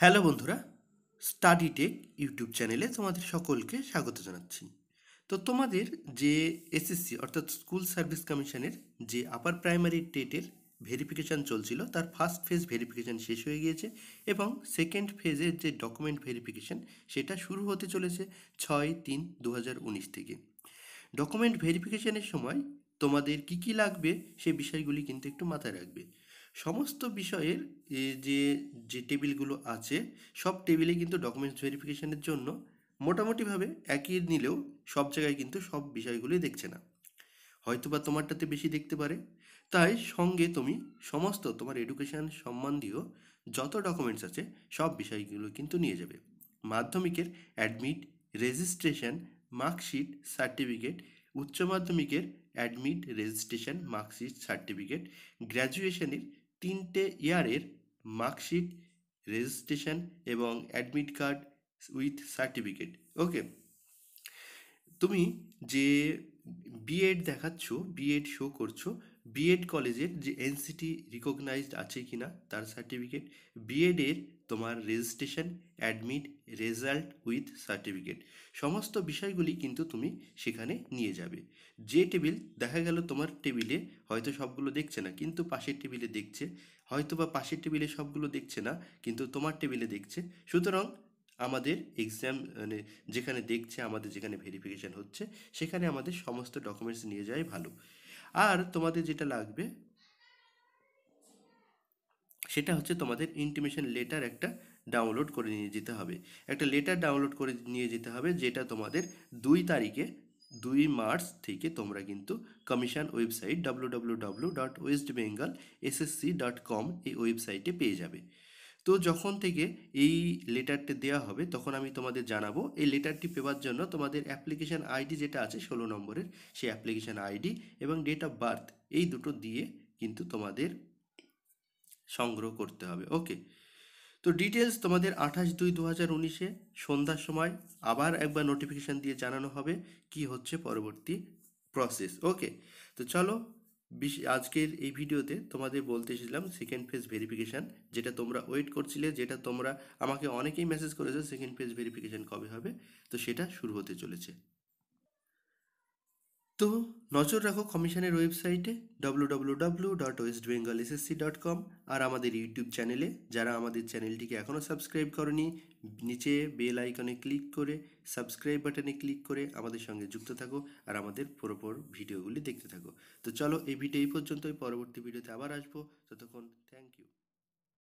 Hello বন্ধুরা, study take YouTube চ্যানেলে তোমাদের সকলকে স্বাগত জানাচ্ছি। তো তোমাদের যে এসএসসি অর্থাৎ স্কুল সার্ভিস কমিশনের যে আপার প্রাইমারি টেটের ভেরিফিকেশান চলছিল, তার ফার্স্ট ফেজ ভেরিফিকেশান শেষ হয়ে গিয়েছে এবং সেকেন্ড ফেজের যে ডকুমেন্ট ভেরিফিকেশান, সেটা শুরু হতে চলেছে ছয় তিন দু থেকে। ডকুমেন্ট ভেরিফিকেশানের সময় তোমাদের কি কি লাগবে, সে বিষয়গুলি কিন্তু একটু মাথায় রাখবে। সমস্ত বিষয়ের যে যে টেবিলগুলো আছে, সব টেবিলে কিন্তু ডকুমেন্টস ভেরিফিকেশনের জন্য মোটামুটিভাবে একই নিলেও সব জায়গায় কিন্তু সব বিষয়গুলোই দেখছে না। হয়তো বা তোমারটাতে বেশি দেখতে পারে। তাই সঙ্গে তুমি সমস্ত তোমার এডুকেশন সম্বন্ধীয় যত ডকুমেন্টস আছে, সব বিষয়গুলো কিন্তু নিয়ে যাবে। মাধ্যমিকের অ্যাডমিট রেজিস্ট্রেশন মার্কশিট সার্টিফিকেট উচ্চ মাধ্যমিকের অ্যাডমিট রেজিস্ট্রেশন মার্কশিট সার্টিফিকেট গ্র্যাজুয়েশনের তিনটে ইয়ারের মার্কশিট, রেজিস্ট্রেশন এবং admit card with certificate. Okay? তুমি যে বিএড দেখাচ্ছ বিএড শো করছ বিএড কলেজের যে এনসিটি রিকগনাইজড আছে কিনা, তার সার্টিফিকেট বিএডের তোমার registration admit result with certificate সমস্ত বিষয়গুলি কিন্তু তুমি সেখানে নিয়ে যাবে। যে টেবিল দেখা গেল তোমার টেবিলে হয়তো সবগুলো দেখছে না, কিন্তু পাশের টেবিলে দেখছে, হয়তো বা পাশের টেবিলে সবগুলো দেখছে না, কিন্তু তোমার টেবিলে দেখছে। সুতরাং আমাদের এক্সাম মানে যেখানে দেখছে, আমাদের যেখানে ভেরিফিকেশান হচ্ছে, সেখানে আমাদের সমস্ত ডকুমেন্টস নিয়ে যাওয়াই ভালো। আর তোমাদের যেটা লাগবে, সেটা হচ্ছে তোমাদের ইন্টিমেশন লেটার একটা ডাউনলোড করে নিয়ে যেতে হবে। একটা লেটার ডাউনলোড করে নিয়ে যেতে হবে, যেটা তোমাদের দুই তারিখে, দুই মার্চ থেকে তোমরা কিন্তু commission website W W W dot West Bengal SSC dot com এই ওয়েবসাইটে পেয়ে যাবে। তো যখন থেকে এই লেটারটি দেওয়া হবে, তখন আমি তোমাদের জানাব, এই লেটারটি পেবার জন্য তোমাদের অ্যাপ্লিকেশান আইডি যেটা আছে ষোলো নম্বরের, সেই অ্যাপ্লিকেশান আইডি এবং ডেট অফ বার্থ এই দুটো দিয়ে কিন্তু তোমাদের সংগ্রহ করতে হবে। ওকে তো ডিটেলস তোমাদের আঠাশ দুই দু হাজার উনিশে, সন্ধ্যার সময় আবার একবার নোটিফিকেশান দিয়ে জানানো হবে কি হচ্ছে পরবর্তী প্রসেস ওকে তো চলো আজকের এই ভিডিওতে তোমাদের বলতে এসেছিলাম সেকেন্ড ফেজ ভেরিফিকেশান যেটা তোমরা ওয়েট করছিলে, যেটা তোমরা আমাকে অনেকেই মেসেজ করেছ সেকেন্ড ফেজ ভেরিফিকেশান কবে হবে, তো সেটা শুরু হতে চলেছে। তো নজর রাখো কমিশনের ওয়েবসাইটে W dot West Bengal dot com আর আমাদের ইউটিউব চ্যানেলে। যারা আমাদের চ্যানেলটিকে এখনও সাবস্ক্রাইব করনি, নিচে বেল আইকনে ক্লিক করে, সাবস্ক্রাইব বাটনে ক্লিক করে আমাদের সঙ্গে যুক্ত থাকো আর আমাদের পরপর ভিডিওগুলি দেখতে থাকো। তো চলো এই ভিডিও এই পর্যন্তই, পরবর্তী ভিডিওতে আবার আসব। ততক্ষণ থ্যাংক ইউ